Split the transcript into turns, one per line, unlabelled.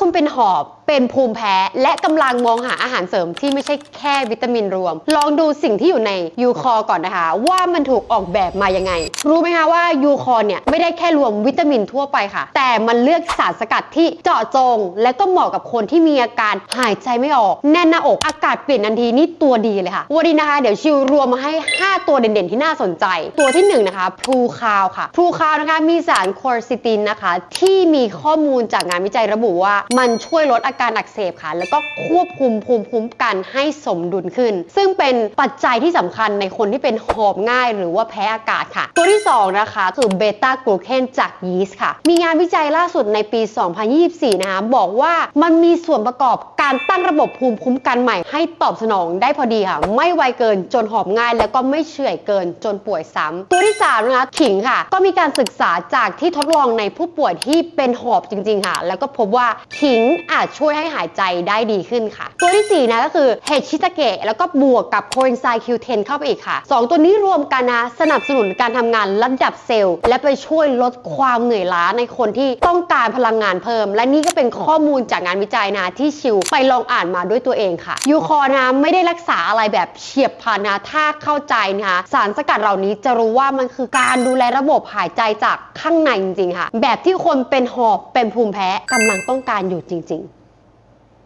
คุณเป็นหอบเป็นภูมิแพ้ และกำลังมองหาอาหารเสริมที่ไม่ใช่แค่วิตามินรวม ลองดูสิ่งที่อยู่ในยูคอก่อนนะคะ ว่ามันถูกออกแบบมายังไง รู้ไหมคะว่ายูคอเนี่ยไม่ได้แค่รวมวิตามินทั่วไปค่ะ แต่มันเลือกสารสกัดที่เจาะจง และก็เหมาะกับคนที่มีอาการหายใจไม่ออก แน่นหน้าอกอากาศเปลี่ยนทันทีนี่ตัวดีเลยค่ะวันนี้นะคะ เดี๋ยวชิวรวมมาให้ 5 ตัวเด่นๆที่น่าสนใจ ตัวที่หนึ่งนะคะพลูคาวค่ะพลูคาวนะคะมีสารคอร์ซิตินนะคะ ที่มีข้อมูลจากงานวิจัยระบุว่ามันช่วยลดอาการอักเสบค่ะ แล้วก็ควบคุมภูมิคุ้มกันให้สมดุลขึ้น ซึ่งเป็นปัจจัยที่สำคัญในคนที่เป็นหอบง่าย หรือว่าแพ้อากาศค่ะ ตัวที่สองนะคะ คือเบต้ากลูเคนจากยีสต์ค่ะ มีงานวิจัยล่าสุดในปี 2024 นะคะ บอกว่ามันมีส่วนประกอบการตั้งระบบภูมิคุ้มกันใหม่ให้ตอบสนองได้พอดีค่ะ ไม่ไวเกินจนหอบง่าย แล้วก็ไม่เฉื่อยเกินจนป่วยซ้ำตัวที่สามนะคะขิงค่ะ ก็มีการศึกษาจากที่ทดลองในผู้ป่วยที่เป็นหอบจริง ๆ ค่ะ แล้วก็พบว่าขิงอาจช่วยให้หายใจได้ดีขึ้นค่ะ ตัวที่สี่นะก็คือเห็ดชิตาเกะแล้วก็บวกกับโคเอนไซม์ Q10 เข้าไปอีกค่ะสองตัวนี้รวมกันนะสนับสนุนการทำงานระดับเซลล์ และไปช่วยลดความเหนื่อยล้าในคนที่ต้องการพลังงานเพิ่ม และนี่ก็เป็นข้อมูลจากงานวิจัยนะที่ชิวไปลองอ่านมาด้วยตัวเองค่ะ ยูคอนะไม่ได้รักษาอะไรแบบเฉียบพลันนะถ้าเข้าใจนะคะสารสกัดเหล่านี้จะรู้ว่ามันคือการดูแลระบบหายใจจากข้างในจริงๆค่ะ แบบที่คนเป็นหอบเป็นภูมิแพ้กำลังต้องการอยู่จริง ๆ